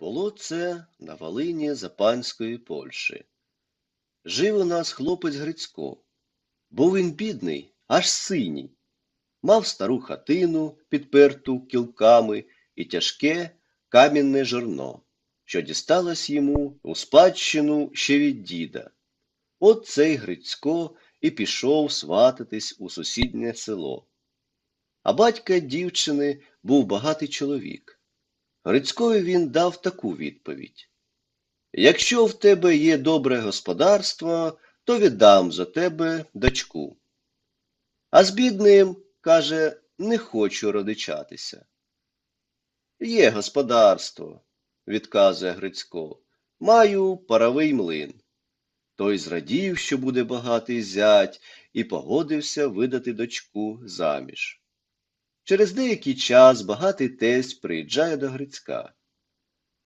Було це на Волині Запанської Польщі. Жив у нас хлопець Грицько. Був він бідний, аж синій. Мав стару хатину, підперту кілками, і тяжке камінне жорно, що дісталось йому у спадщину ще від діда. От цей Грицько і пішов свататись у сусіднє село. А батька дівчини був багатий чоловік. Грицькові він дав таку відповідь. Якщо в тебе є добре господарство, то віддам за тебе дочку. А з бідним, каже, не хочу родичатися. Є господарство, відказує Грицько, маю паровий млин. Той зрадів, що буде багатий зять, і погодився видати дочку заміж. Через деякий час багатий тесть приїжджає до Грицька.